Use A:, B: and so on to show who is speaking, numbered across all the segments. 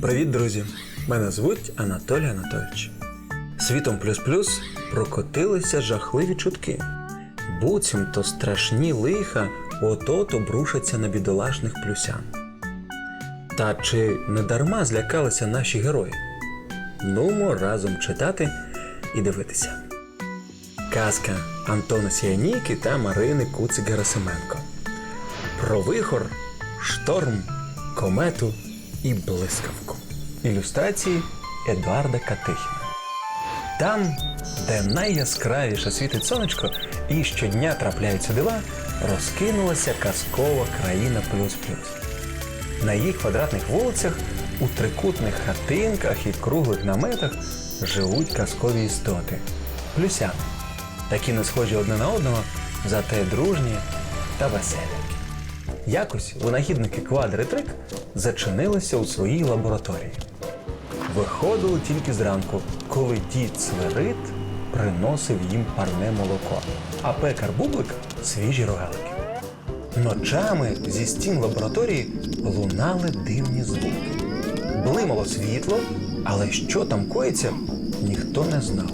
A: Привіт, друзі! Мене звуть Анатолій Анатольович. Світом плюс плюс прокотилися жахливі чутки. Буцімто страшні лиха от-от обрушаться на бідолашних плюсян. Та чи не дарма злякалися наші герої? Нумо разом читати і дивитися. Казка Антона Сіянійки та Марини Куцик Герасименко. Про вихор, шторм, комету і блискавку. Ілюстрації Едуарда Катихіна. Там, де найяскравіше світить сонечко і щодня трапляються дива, розкинулася казкова країна плюс-плюс. На її квадратних вулицях, у трикутних хатинках і круглих наметах живуть казкові істоти плюсяни. Такі не схожі одне на одного, зате дружні та веселі. Якось винахідники квадритрик зачинилися у своїй лабораторії. Виходили тільки зранку, коли дід Сверид приносив їм парне молоко, а пекар Бублик свіжі рогалики. Ночами зі стін лабораторії лунали дивні звуки. Блимало світло, але що там коїться, ніхто не знав.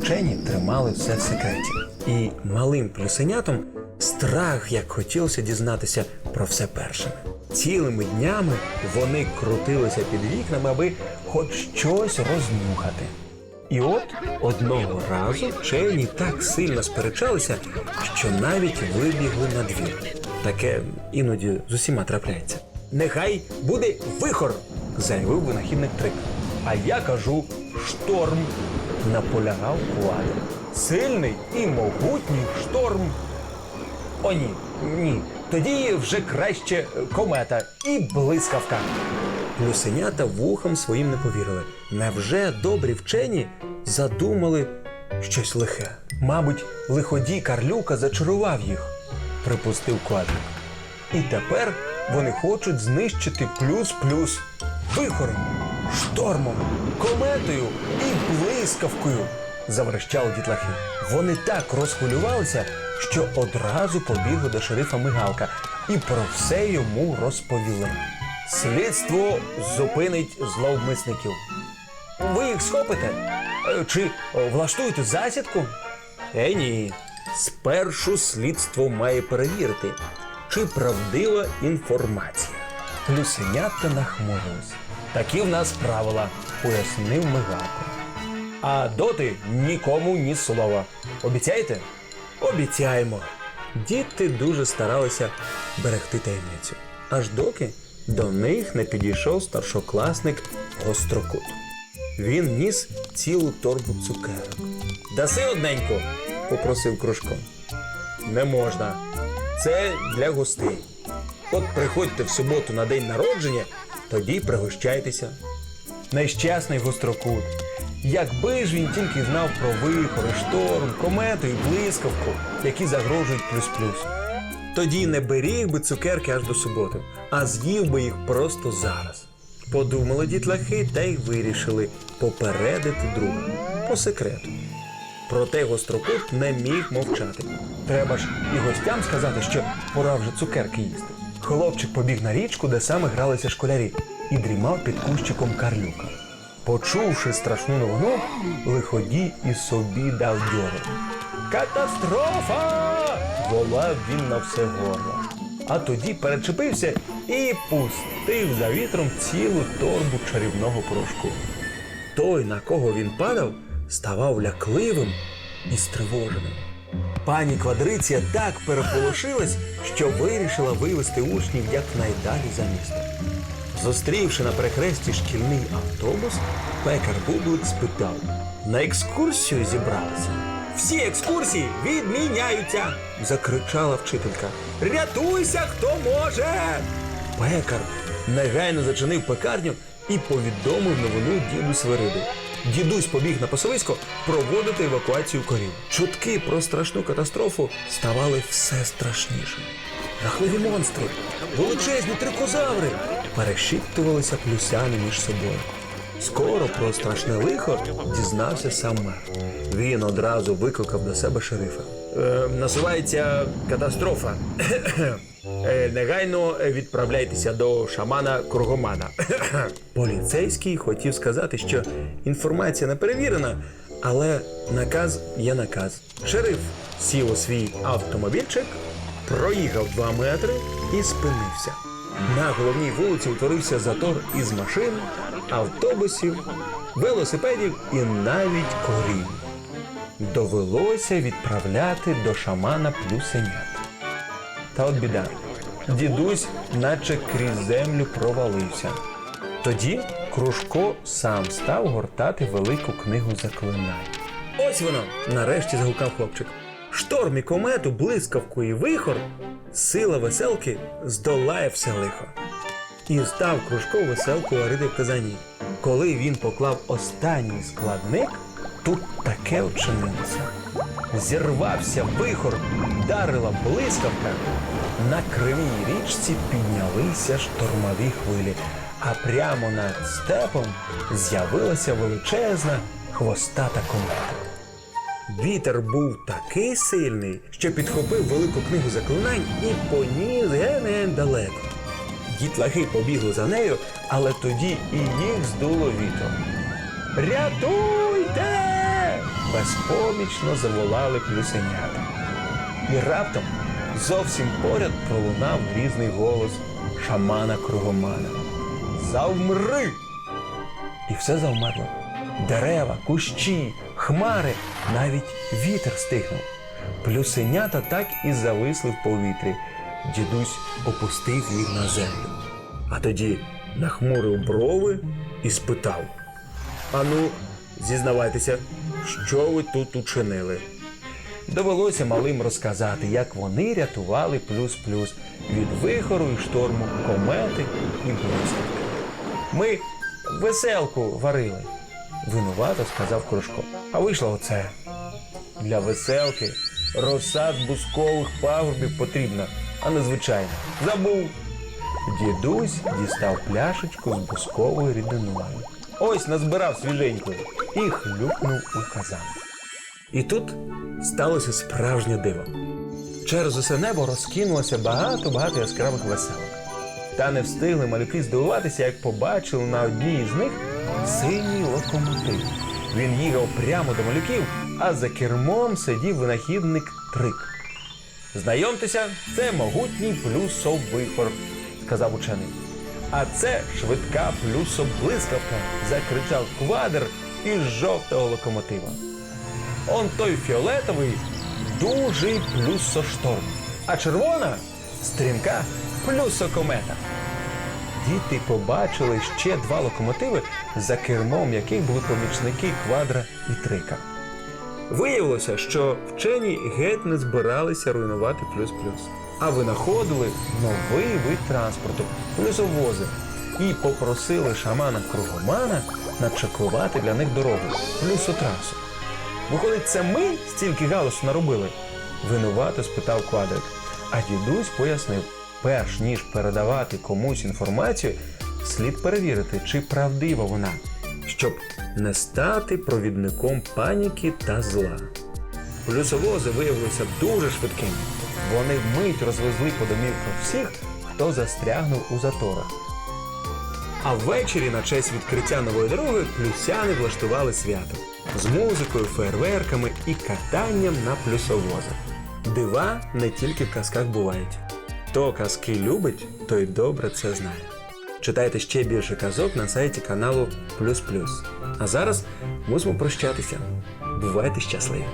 A: Вчені тримали все в секреті. І малим плюсенятам страх, як хотілося дізнатися про все першими. Цілими днями вони крутилися під вікнами, аби хоч щось рознюхати. І от одного разу вчені так сильно сперечалися, що навіть вибігли на двір. Таке іноді з усіма трапляється. Нехай буде вихор, заявив винахідник трик. А я кажу шторм, наполягав квадр. Сильний і могутній шторм. О, ні, ні. Тоді вже краще комета і блискавка. Плюсенята вухам своїм не повірили. Невже добрі вчені задумали щось лихе? Мабуть, лиходій Карлюка зачарував їх, припустив квадрик. І тепер вони хочуть знищити плюс-плюс вихором, штормом, кометою і блискавкою. Заверещали дітлахи. Вони так розхвилювалися, що одразу побігли до шерифа Мигалка і про все йому розповіли. Слідство зупинить зловмисників. Ви їх схопите? Е, Чи е, влаштуєте засідку? Е, ні. Спершу слідство має перевірити, чи правдива інформація. Плюсенята нахмурились. Такі в нас правила, пояснив Мигалко. А доти нікому ні слова. Обіцяєте? Обіцяємо. Діти дуже старалися берегти таємницю, аж доки до них не підійшов старшокласник Гострокут. Він ніс цілу торбу цукерок. Даси одненько, попросив Кружко. Не можна. Це для гостей. От приходьте в суботу на день народження, тоді пригощайтеся. Нещасний гострокут. Якби ж він тільки знав про вихори, шторм, комету і блискавку, які загрожують плюс-плюс. Тоді не беріг би цукерки аж до суботи, а з'їв би їх просто зараз. Подумали дітлахи та й вирішили попередити друга по секрету. Проте гострокут не міг мовчати. Треба ж і гостям сказати, що пора вже цукерки їсти. Хлопчик побіг на річку, де саме гралися школярі, і дрімав під кущиком карлюка. Почувши страшну новину, лиходій і собі дав дьору. Катастрофа! волав він на все горло. А тоді перечепився і пустив за вітром цілу торбу чарівного порошку. Той, на кого він падав, ставав лякливим і стривоженим. Пані Квадриція так переполошилась, що вирішила вивезти учнів якнайдалі за місто. Зустрівши на перехресті шкільний автобус, пекар Бублик спитав: на екскурсію зібралися. Всі екскурсії відміняються. закричала вчителька. Рятуйся, хто може. Пекар негайно зачинив пекарню і повідомив новину діду Свириду. Дідусь побіг на пасовисько проводити евакуацію корів. Чутки про страшну катастрофу ставали все страшнішими. Жахливі монстри, величезні трикозаври перешіптувалися плюсяни між собою. Скоро про страшне лихо дізнався сам мер. Він одразу викликав до себе шерифа. Е, називається катастрофа. Е, негайно відправляйтеся до шамана Кругомана. Поліцейський хотів сказати, що інформація не перевірена, але наказ є наказ. Шериф сів у свій автомобільчик, проїхав два метри і спинився. На головній вулиці утворився затор із машин, автобусів, велосипедів і навіть корів. Довелося відправляти до шамана плюсенят. Та от біда. Дідусь, наче крізь землю провалився. Тоді Кружко сам став гортати велику книгу заклинань. Ось воно! нарешті загукав хлопчик. Шторм і комету, блискавку і вихор, сила веселки здолає все лихо. І став Кружко веселку варити в казані. Коли він поклав останній складник, тут таке вчинилося. Зірвався вихор, вдарила блискавка. На кривій річці піднялися штормові хвилі, а прямо над степом з'явилася величезна хвостата комета. Вітер був такий сильний, що підхопив велику книгу заклинань і поніс ген-ген далеко. Дітлахи побігли за нею, але тоді і їх здуло вітром. Рятуйте! безпомічно заволали плюсенята. І раптом зовсім поряд пролунав грізний голос шамана Кругомана. Завмри! І все завмерло. Дерева, кущі, хмари, навіть вітер стихнув. Плюсенята так і зависли в повітрі. Дідусь опустив їх на землю. А тоді нахмурив брови і спитав: Ану, зізнавайтеся, що ви тут учинили? Довелося малим розказати, як вони рятували плюс-плюс від вихору і шторму, комети і блискавки. Ми веселку варили, винувато сказав Кружко. А вийшло оце. Для веселки роса з бускових пагорбів потрібна, а не звичайна. Забув. Дідусь дістав пляшечку з бусковою рідиною. Ось назбирав свіженької і хлюпнув у казан. І тут сталося справжнє диво. Через усе небо розкинулося багато-багато яскравих веселок. Та не встигли малюки здивуватися, як побачили на одній із них синій локомотив. Він їхав прямо до малюків, а за кермом сидів винахідник Трик. Знайомтеся, це могутній плюсовихор, сказав учений. А це швидка плюсоблискавка, закричав квадр із жовтого локомотива. Он той фіолетовий дужий плюсошторм, а червона стрімка плюсокомета. Діти побачили ще два локомотиви, за кермом яких були помічники квадра і трика. Виявилося, що вчені геть не збиралися руйнувати плюс-плюс, а винаходили новий вид транспорту плюсовози і попросили шамана Кругомана начеклувати для них дорогу плюсотрасу. Виходить, це ми стільки галасу наробили? Винувато спитав квадрик. А дідусь пояснив, перш ніж передавати комусь інформацію, слід перевірити, чи правдива вона, щоб не стати провідником паніки та зла. Плюсовози виявилися дуже швидкими. Вони вмить розвезли по домівках всіх, хто застрягнув у заторах. А ввечері на честь відкриття нової дороги плюсяни влаштували свято з музикою, фейерверками і катанням на плюсовозах. Дива не тільки в казках бувають. Хто казки любить, той добре це знає. Читайте ще більше казок на сайті каналу Плюс Плюс. А зараз мусимо прощатися. Бувайте щасливі!